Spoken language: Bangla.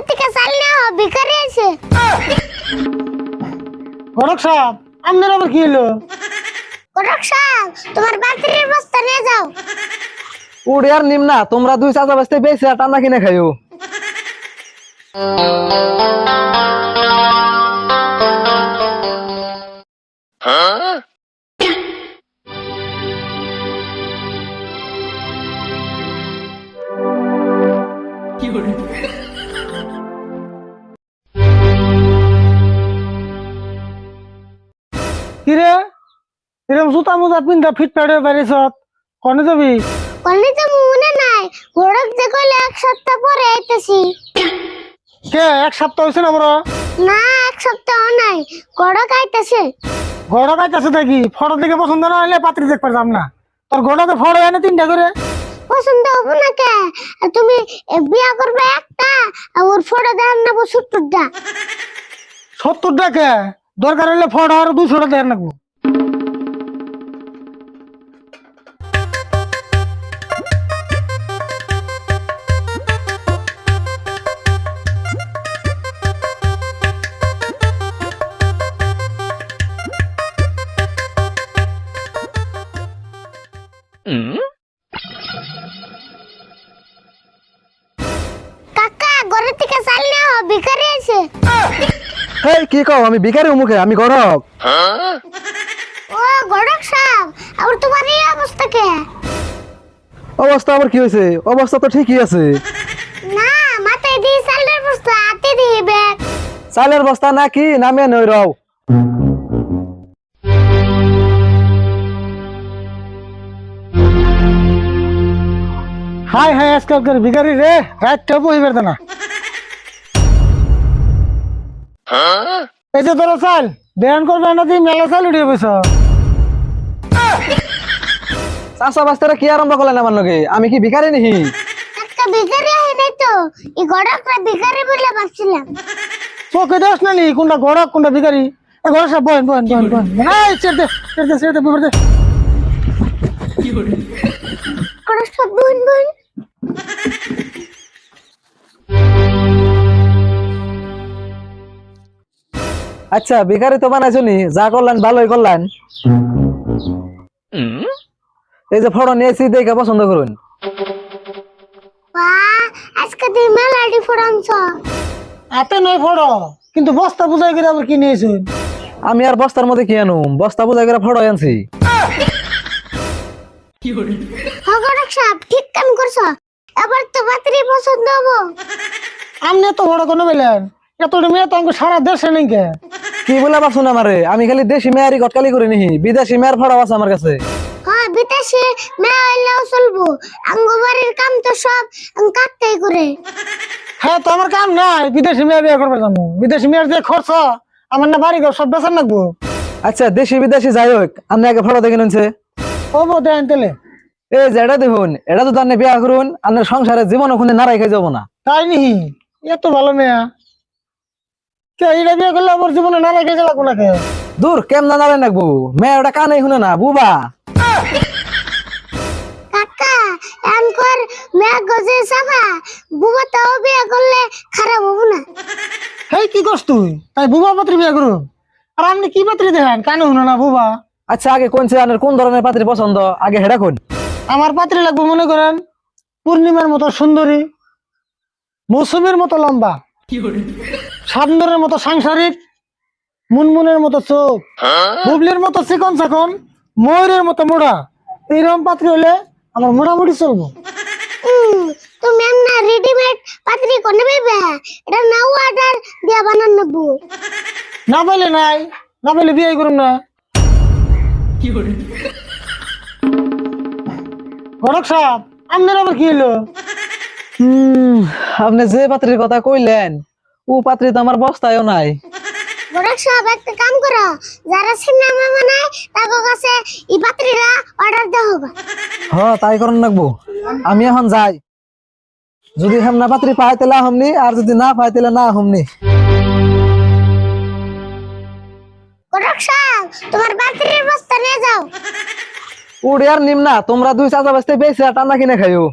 ঘরের থেকে চাল নেওয়া ভিখারি আছে। ঘটক সাহেব আপনার আবার কি হলো? ঘটক সাহেব তোমার বাতিলের বস্তা নিয়ে যাও। উড়ে আর নিম না তোমরা দুই চাচা বাস্তে বেশি আর টান্না কিনে খাইও। কিরে এরকম জুতা মুজা পিন্ধা ফিট পেড়ে বাড়িছ কনে যাবি? কলি তো মনে নাই। ঘরক যে কইলে এক সপ্তাহ পরে আইতেছি। কে এক সপ্তাহ হয়েছে না বড়? না এক সপ্তাহ নাই। ঘরক আইতেছে। ঘোড়া কাছে থাকি ফটো দেখে পছন্দ না হলে পাত্রী দেখতে পারতাম না। তোর ঘোড়াতে ফটো এনে তিনটা করে। পছন্দ হব না কে? তুমি বিয়া করবে একটা আর ওর ফটো দেন নেব সত্তরটা। সত্তর টাকা দরকার হলে ফটো আর দুশো টাকা দেন ভিখারি আছে? হেই কি কও? আমি ভিখারি মুখে আমি গড়ক ও ঘরক সাহেব আর তোমার এই অবস্থা কে? অবস্থা আবার কি হয়েছে? অবস্থা তো ঠিকই আছে। না মাথায় দিয়ে চালের বস্তা হাতে দিয়ে ব্যাগ। চালের বস্তা নাকি? নামে নই রও হাই হাই আজকালকার ভিখারি রে হ্যাঁ একটা বহিবার না এই যে তোর চাল দেন করবে না তুই মেলা চাল উঠিয়ে বসছ চাষা বাস্তারা কি আরম্ভ করলেন আমার লগে? আমি কি ভিখারি নিহি একটা ভিখারি আহে নাই তো। এই ঘরকরা ভিখারি বলে ভাবছিলাম চোখে দেশ না নি কোনটা গড়ক কোনটা ভিখারি? এই ঘর সব বহেন বহেন বহেন বহেন। এই ছেড়ে দে ছেড়ে দে ছেড়ে দে বিপদ দে। ঘরক সব বোন বোন আচ্ছা ভিখারি তো বানাইছো নি যা করলেন ভালোই করলেন। এই যে ফটো নিয়েছি দেখে পছন্দ করুন। বাহ আজকে তুই মেলাডি ফোরামছ হাতে নয় ফটো কিন্তু বস্তা বুঝাই করে আবার কি নিয়েছেন? আমি আর বস্তার মধ্যে কি আনুম? বস্তা বুঝাই করে ফটো আনছি। ঘরক সাহেব ঠিক কাম করছ? এবার তো বাতরি পছন্দ হব। আমনে তো বড় কোনো বেলেন। এত মেয়ে তো আমাকে সারা দেশে নেই কে? কি বলে পারছুন আমারে? আমি খালি দেশি মেয়ারি গটকালি করে নিহি বিদেশি মেয়ার ফটো আছে আমার কাছে। হ্যাঁ বিদেশে মেয়ে হইলেও চলবো। আঙ্গবাড়ির কাম তো সব করে। হ্যাঁ তো আমার কাম নাই বিদেশি মেয়ে বিয়ে করবে যাব বিদেশি মেয়ের যে খরচ আমার না বাড়ি ঘর সব বেচার লাগবো। আচ্ছা দেশি বিদেশি যাই হোক আপনি আগে ফটো দেখে নিনছে ও বো দেন তেলে। এই যে এটা দেখুন এটা তো তার বিয়া করুন আপনার সংসারে জীবন ওখানে নারাই খাই যাব না। তাই নিহি এত ভালো মেয়া। এটা বিয়ে করলে আমার জীবনে না রেখে লাগবো না দূর কেমন মেয়ে ওটা কানে শুনে না বুবা। কাকা এনকর মেয়ে গজে সাবা বুবা তাও বিয়ে করলে খারাপ হব না। হেই কি করছ তুই? তাই বুবা পাত্রী বিয়ে করু। আর আপনি কি পাত্রী দেখেন? কানে শুনো না বুবা। আচ্ছা আগে কোনছে আপনার কোন ধরনের পাত্রী পছন্দ? আগে হেডা কোন আমার পাত্রী লাগবে মনে করেন পূর্ণিমার মতো সুন্দরী মৌসুমীর মতো লম্বা। সান্দরের মতো সাংসারিক মুনমুনের মতো চোখ বুবলির মতো চিকন চাকন ময়ূরের মতো মোড়া। এইরকম পাত্রী হলে আমার মোটামুটি চলবো। তুমি এমনা রেডিমেড পাত্রি কোনে পাইবে? এটা নাও অর্ডার দিয়া বানান নেব। না পাইলে নাই না পাইলে বিয়ে করুন না। সাহেব আপনার আবার কি হলো হুম আপনি যে পাত্রীর কথা কইলেন ও পাত্রী তো আমার বস্তায়ও নাই। বড় সাহেব একটা কাম করো যারা সিনেমা বানায় তাদের কাছে এই পাত্রীরা অর্ডার দেওয়া হবে। হ তাই করন লাগবো। আমি এখন যাই। যদি হেমনা পাত্রী পাই তাহলে হমনি আর যদি না পাই তাহলে না হমনি সাহেব তোমার বাতিলের বস্তা নিয়ে যাও। উড়ে আর নিম না তোমরা দুই চাচা বাস্তে বেশি টান্না কিনে খাইও।